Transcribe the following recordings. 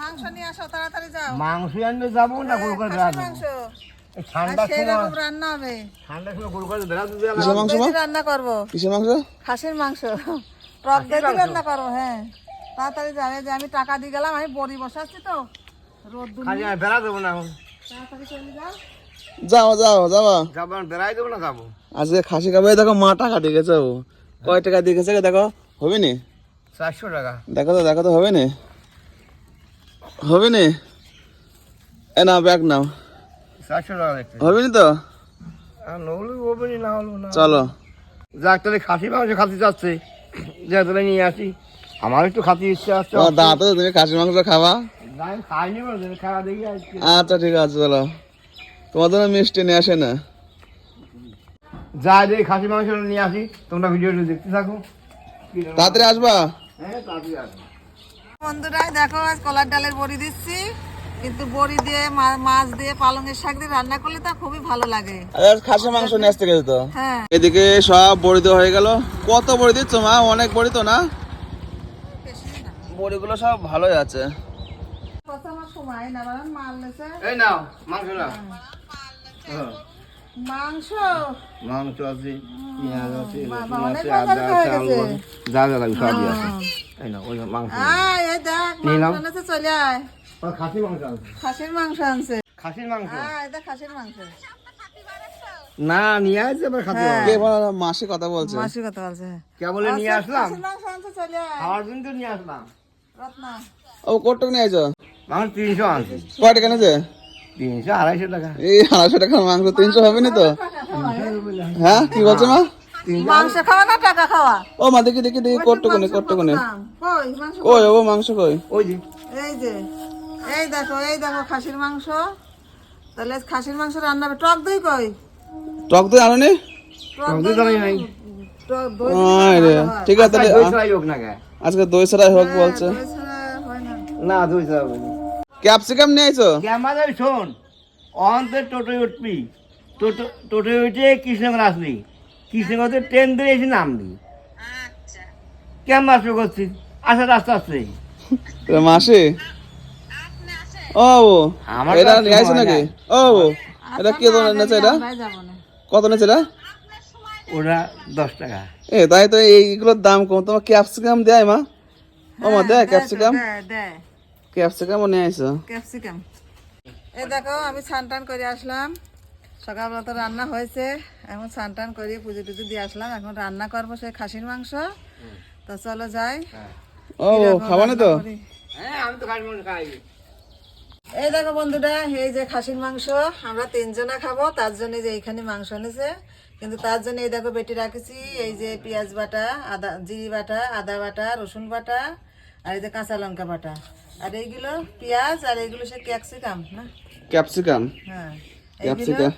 মাংস নিয়ে আসো তাড়াতাড়ি যাও। মাংস আনতে যাব না গরু করে বেড়াতে মাংস। ঠান্ডার সময়। রান্না হবে। ঠান্ডার সময় গরু করে বেড়াতে দেওয়া মাংস রান্না করব। কিসের মাংস? খাসির মাংস। টক দিয়ে রান্না করো হ্যাঁ। তাড়াতাড়ি যাও। এই যে আমি টাকা দিয়ে গেলাম আমি বড়ি বসাচ্ছি তো। রোদ দূর খালি আমি বেড়া দেবো না এখন। তাড়াতাড়ি চলে যাও। যাও যাও যাবা যাব বেড়াই দেবো না যাব আজকে খাসি খাবে দেখো মা টাকা দিয়ে গেছে কয় টাকা দিয়ে গেছে দেখো হবে নি? চারশো টাকা। দেখো তো দেখো তো হবে নি? হবে নি? এ না ব্যাগ নাও। চারশো টাকা দেখতে। হবে নি তো? চলো। যাক তাহলে খাসি মাংস খাতে যাচ্ছে যা তাহলে নিয়ে আসি। আমার একটু খাতে ইচ্ছে আসছে তোমার দাঁত তুমি খাসির মাংস খাবা? আচ্ছা ঠিক আছে চলো। তোমার জন্য মিষ্টি নিয়ে আসে না? যা দেখি খাসি মাংস নিয়ে আসি। তোমরা ভিডিওটা দেখতে থাকো। তাড়াতাড়ি আসবা? বন্ধুরা দেখো আজ কলার ডালের বড়ি দিচ্ছি। কিন্তু বড়ি দিয়ে মাছ দিয়ে পালংয়ের শাক দিয়ে রান্না করলে তো খুবই ভালো লাগে। আজ খাসি মাংস নিয়ে আসতে গেছে তো? হ্যাঁ। এদিকে সব বড়ি দেওয়া হয়ে গেল। কত বড়ি দিচ্ছ মা? অনেক বড়ি তো না? বড়িগুলো সব ভালোই আছে। এই নাও মাংস নাও। হ্যাঁ, মাংস? মাংস আছে পেঁয়াজ আছে রসুন আছে আদা আছে আলু আছে যা যা লাগবে সবই আছে। এই নাও ওই মাংস নিলাম। মাংস এনেছে চলে আয়। আর মাংস আছে খাসির মাংস আনছে। খাসির মাংস? খাসির মাংস। না নিয়ে আসছে আবার খাসি হ্যাঁ। কে বলো মাসি কথা বলছে? মাসি কথা বলছে। নিয়ে আসলাম? খাসির মাংস আনছে চলে আয়। খাওয়ার জন্য তো নিয়ে আসলাম। রত্না। ও কটক নিয়ে আইছো? মাংস তিনশো আনছি। কয় টাকা নিয়েছে তিনশো আড়াইশো টাকা। এই আড়াইশো টাকার মাংস তিনশো হবে না তো? হ্যাঁ কি বলছো মা? মাংস খাওয়া না টাকা খাওয়া? ও মা দেখি দেখি দেখি কট্টকুনি কট্টকুনি। দাম। কই কই ও মাংস কই? ওই যে। এই যে এই দেখো এই দেখো খাসির মাংস। তাহলে খাসির মাংস রান্না হবে। টক দই কই? টক দই আনো নি টক নাই। ঠিক আছে তাহলে আজকে দই ছাড়াই হোক বলছে। হয় না। না দই ছাড়া না। ক্যাপসিকাম নিয়ে আইছো? ক্যামেরা শোন অন্তে টোটোয় উঠবি। টোটো টোটোয় উঠে কৃষ্ণনগর আসবি। কৃষ্ণনগর ট্রেন ধরে এসে নামবি। কেমন আসবে করছিস আসা রাস্তা আসছে মাসি? ও ও আমার এটা আইছো নাকি? ও ও। এটা কি ধরনের নেছে এটা? না। কত নেছে এটা? ওরা দশ টাকা। এ তাই তো এইগুলোর দাম কম। তোমার ক্যাপসিকাম দেয় মা? ও মা দেয় ক্যাপসিকাম? দেয়। দেয় ক্যাপসিকামও নিয়ে আইছো? ক্যাপসিকাম। এই দেখো আমি স্নান টান করে আসলাম। সকালবেলা তো রান্না হয়েছে। এখন স্নান টান করে পুজো টুজো দিয়ে আসলাম। এখন রান্না করব সেই খাসির মাংস। তো চলো যাই। ও না তো হ্যাঁ আমি তো? খাই খাই এই দেখো বন্ধুরা এই যে খাসির মাংস। আমরা তিনজনা খাব। তার জন্য যে এইখানে মাংস এনেছে। কিন্তু তার জন্য এই দেখো বেটে রাখেছি। এই যে পেঁয়াজ বাটা আদা জিরি বাটা আদা বাটা রসুন বাটা। আর এই যে কাঁচা লঙ্কা বাটা। আর এইগুলো পেঁয়াজ আর এইগুলো সে ক্যাপসিকাম না? ক্যাপসিকাম? হ্যাঁ ক্যাপসিকাম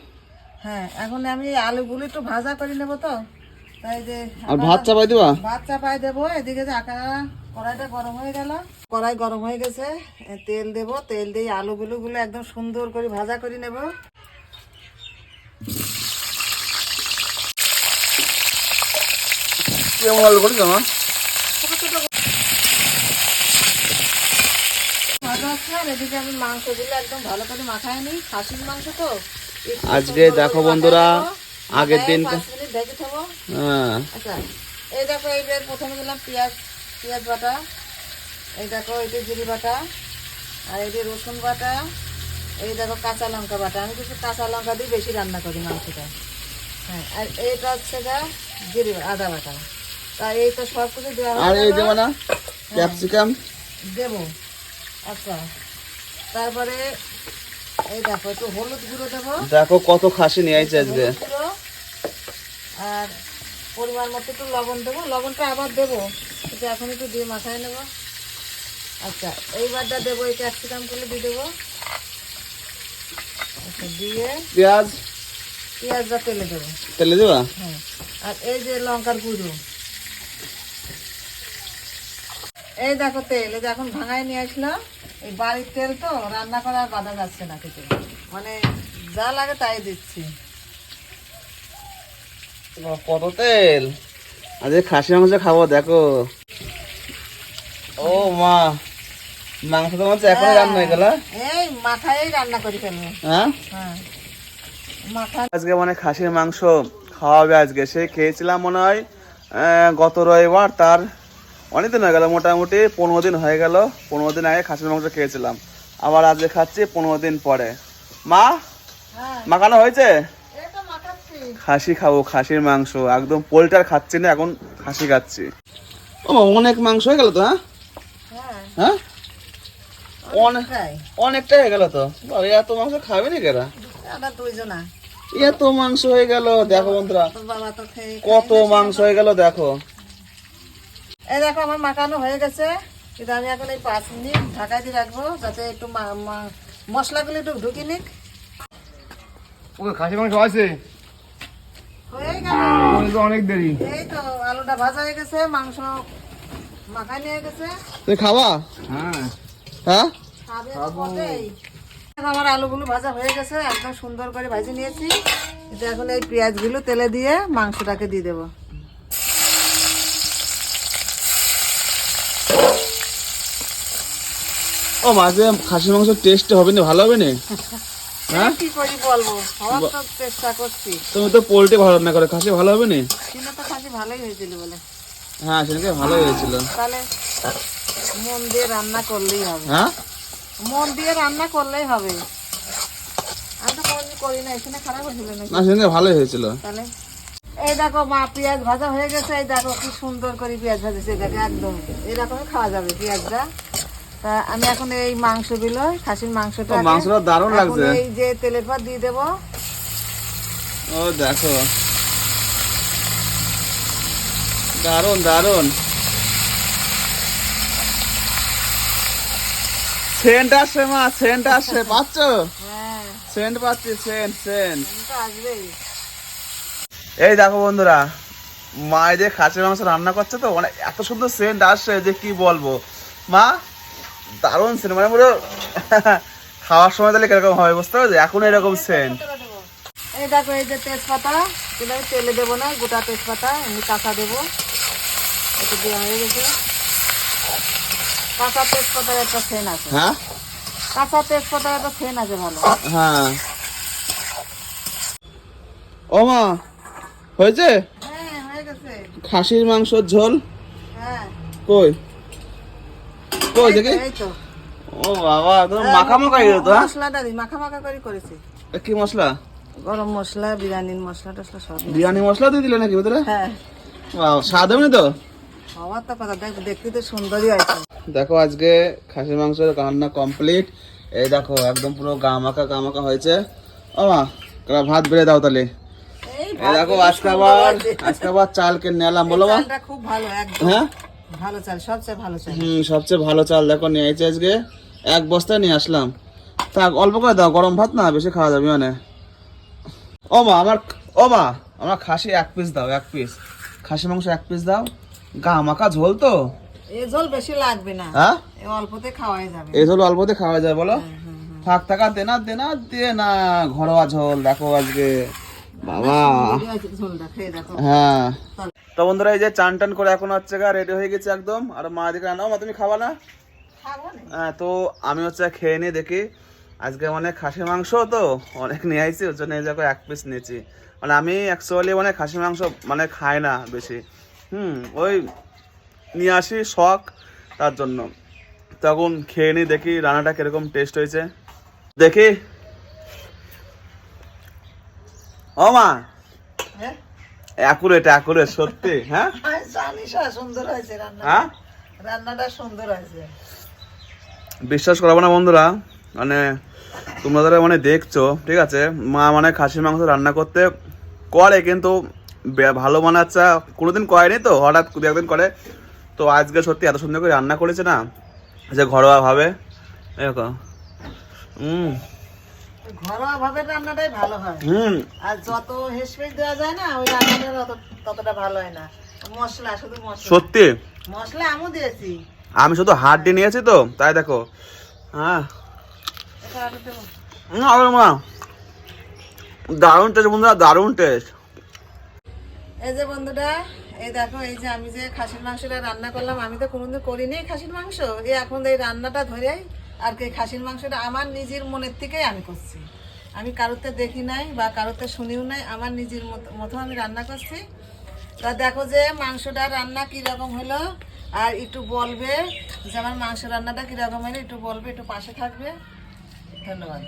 হ্যাঁ এখন আমি আলুগুলো একটু ভাজা করে নেব তো। তাই যে আর ভাত চাপাই দিবা? ভাত চাপাই দেবো। এদিকে যে আঁকা কড়াইটা গরম হয়ে গেল। কড়াই গরম হয়ে গেছে। তেল দেবো। তেল দিয়ে আলুগুলো গুলো একদম সুন্দর করে ভাজা করে নেব। কেমন আলু করেছ মা? ভাজা এদিকে আমি একদম ভালো করে মাখায় নিই। খাসির মাংস তো। আজকে দেখো বন্ধুরা আগের দিন হ্যাঁ। আচ্ছা এই দেখো প্রথমে দিলাম পেঁয়াজ পেঁয়াজ বাটা। এই দেখো জিরি বাটা। আর রসুন বাটা। এই দেখো কাঁচা লঙ্কা বাটা। আমি কিছু কাঁচা লঙ্কা দিয়ে বেশি রান্না করি মাংসটা। হ্যাঁ আর এইটা হচ্ছে জিরি আদা বাটা। তা এই তো সব কিছু দেওয়া আর এই। দেবো না ক্যাপসিকাম? দেবো। আচ্ছা তারপরে এই দেখো একটু হলুদ গুঁড়ো দেবো। দেখো কত খাসি নিয়ে আইছে আজকে। আর পরিমাণ মতো একটু লবণ দেবো। লবণটা আবার দেবো এটা এখন একটু দিয়ে মাথায় নেব। আচ্ছা এইবারটা দেবো এই গুলো দিয়ে দেবো। আচ্ছা দিয়ে পেঁয়াজ? পেঁয়াজটা তেলে দেবো। তেলে দিবা? হ্যাঁ আর এই যে লঙ্কার গুঁড়ো। এই দেখো তেল এই এখন ভাঙায় নিয়ে আসলাম। এই বাড়ির তেল তো রান্না করা আর বাধা যাচ্ছে না কিছু মানে যা লাগে তাই দিচ্ছি। কত তেল? আজকে খাসি মাংস খাব দেখো। ও মা মাংস তো মাছ এখন রান্না হয়ে গেল এই মাথায় রান্না করি কেন হ্যাঁ হ্যাঁ। মাথা আজকে মানে খাসির মাংস খাওয়া হবে আজকে। সে খেয়েছিলাম মনে হয় আহ, গত রবিবার তার অনেক দিন হয়ে গেল মোটামুটি পনেরো দিন হয়ে গেল পনেরো দিন আগে খাসির মাংস খেয়েছিলাম। আবার আজকে খাচ্ছি পনেরো দিন পরে। মা? হ্যাঁ। মাখানো হয়েছে? খাসি খাব খাসির মাংস। একদম পোলটার খাচ্ছি না এখন খাসি খাচ্ছি। ও অনেক মাংস হয়ে গেল তো হ্যাঁ? হ্যাঁ। হ্যাঁ? অনেক অনেকটা হয়ে গেল তো? এত মাংস খাবে না কেরা? এত মাংস হয়ে গেল দেখো বন্ধুরা। কত মাংস হয়ে গেল দেখো। এই দেখো আমার মাখানো হয়ে গেছে। কিন্তু আমি এখন এই পাঁচ মিনিট ঢাকায় দিয়ে রাখব যাতে একটু মা- মা- মশলাগুলো একটু ঢুকি নিক। ওই খাসি মাংস আছে? হয়ে গেল। অনেক দেরি। এই তো আলুটা ভাজা হয়ে গেছে মাংস মাখাই নিয়ে গেছে। তুই খাওয়া হ্যাঁ। হ্যাঁ? আমার আলুগুলো ভাজা হয়ে গেছে একদম সুন্দর করে ভাজি নিয়েছি। এটা এখন এই পেঁয়াজগুলো তেলে দিয়ে মাংসটাকে দিয়ে দেবো। ও মাঝে খাসির মাংস টেস্ট হবে না ভালো হবে না? হ্যাঁ? কি করি বলব? তো চেষ্টা করছি। তুমি তো পোলট্রি ভালো রান্না করে খাসি ভালো হবে না? কিন্তু তো খাসি ভালোই হয়েছিল বলে। হ্যাঁ সেদিনকে ভালো হয়েছিল। তাহলে মন দিয়ে রান্না করলেই হবে। হ্যাঁ? মন দিয়ে রান্না করলেই হবে। আমি তো কোনদিন করি না এখানে খারাপ হয়েছিল না সেদিনকে ভালোই হয়েছিল। তাহলে এই দেখো মা পেঁয়াজ ভাজা হয়ে গেছে এই দেখো কি সুন্দর করে পেঁয়াজ ভাজা দেখো একদম। এরকমই খাওয়া যাবে পেঁয়াজটা। তা আমি এখন এই মাংসগুলো খাসির মাংসটা মাংসটা দারুণ লাগছে। এই যে তেলের পর দিয়ে দেবো। ও দেখো। দারুণ দারুণ সেন্ট আসছে মা সেন্ট আসছে পাচ্ছ? হ্যাঁ। সেন্ট পাচ্ছি সেন্ট সেন্ট। এই দেখো বন্ধুরা মা এই যে খাসির মাংস রান্না করছে তো মানে এত সুন্দর সেন্ট আসছে যে কি বলব। মা দারুণ সেন্ট মানে পুরো খাওয়ার সময় তাহলে কীরকম হবে বুঝতে পারছ? এখন এরকম সেন্ট এই দেখো এই যে তেজপাতা কিন্তু আমি তেলে দেবো না গোটা তেজপাতা এমনি কাঁচা দেবো। একটু দেওয়া হয়ে গেছে। কাঁচা তেজপাতার একটা সেন আছে। হ্যাঁ? কাঁচা তেজপাতার একটা সেন আছে ভালো। হ্যাঁ। ও মা হয়েছে? হ্যাঁ হয়ে গেছে। খাসির মাংসর ঝোল? হ্যাঁ। কই? কই দেখি ও বাবা তোর মাখা মাখা গেল তো হ্যাঁ? মশলাটা দিই মাখা মাখা করে করেছি। এ কি মশলা? গরম মশলা বিরিয়ানির মশলা টসলা সব বিরিয়ানি মশলা দিয়ে দিলে নাকি ভিতরে? হ্যাঁ। বাহ, স্বাদ হবে তো? হওয়ার তো কথা দেখ দেখতে তো সুন্দরই আছে দেখো আজকে খাসি মাংসের রান্না কমপ্লিট এই দেখো একদম পুরো গা মাখা গা মাখা হয়েছে। ও মা ভাত বেড়ে দাও তাহলে। এই দেখো আজকে আবার আজকে আবার চালকে নিলাম বলো খুব ভালো একদম। হ্যাঁ? ভালো চাল সবচেয়ে ভালো চাল। হুম সবচেয়ে ভালো চাল দেখো নিয়ে আইছি আজকে। এক বস্তা নিয়ে আসলাম। থাক অল্প করে দাও গরম ভাত না বেশি খাওয়া যাবে মানে। ও মা আমার ও মা আমার খাসি এক পিস দাও এক পিস খাসি মাংস এক পিস দাও। গা মাখা ঝোল তো? জল বেশি লাগবে না। হ্যাঁ? এ অল্পতে খাওয়াই যাবে। এই ঝোল অল্পতে খাওয়া যায় বলো। থাক থাকা দেনা দেনা দিয়ে না ঘরোয়া ঝোল দেখো আজকে। বাবা। হ্যাঁ। তো বন্ধুরা, এই যে চান টান করে এখন হচ্ছে গা রেডি হয়ে গেছে একদম। আর মা দিকে নাও মা, তুমি খাবা না? হ্যাঁ তো আমি হচ্ছে খেয়ে নিয়ে দেখি, আজকে মানে খাসির মাংস তো, অনেক নিয়ে আইছি, ওর জন্য দেখো এক পিস নিয়েছি। মানে আমি অ্যাকচুয়ালি মানে খাসির মাংস মানে খাই না বেশি। হুম, ওই নিয়ে আসি শখ তার জন্য। তখন খেয়ে নিই দেখি রান্নাটা কীরকম টেস্ট হয়েছে। দেখি। ও মা হ্যাঁ? অ্যাকুরেট অ্যাকুরেট সত্যি হ্যাঁ? জানি সুন্দর হয়েছে রান্না হ্যাঁ? রান্নাটা সুন্দর হয়েছে। বিশ্বাস করব না বন্ধুরা মানে তোমরা যারা মানে দেখছ ঠিক আছে? মা মানে খাসির মাংস রান্না করতে করে কিন্তু ভালো বানাচ্ছে কোনোদিন করেনি তো হঠাৎ দু একদিন করে। তো আজকে সত্যি এত সুন্দর করে রান্না করেছে না যে ঘরোয়া ভাবে দেখো। হুম ঘরোয়া ভাবে রান্নাটাই ভালো হয়। হুম। আর যত হেসপেস দেওয়া যায় না ওই রান্নাটা ততটা ভালো হয় না। মশলা শুধু মশলা। সত্যি? মশলা আমও দিয়েছি। আমি শুধু হাড্ডি নিয়েছি তো তাই দেখো। হ্যাঁ। মা দারুণ টেস্ট বন্ধুরা দারুণ টেস্ট এই যে বন্ধুরা এই দেখো এই যে আমি যে খাসির মাংসটা রান্না করলাম আমি তো কোনোদিন করিনি খাসির মাংস। এই এখন এই রান্নাটা ধরেই আর কি খাসির মাংসটা আমার নিজের মনের থেকেই আমি করছি। আমি কারোতে দেখি নাই বা কারোতে শুনিও নাই, আমার নিজের মতো- আমি রান্না করছি। তা দেখো যে মাংসটা রান্না কীরকম হলো, আর একটু বলবে যে আমার মাংস রান্নাটা কীরকম হলো, একটু বলবে, একটু পাশে থাকবে। ধন্যবাদ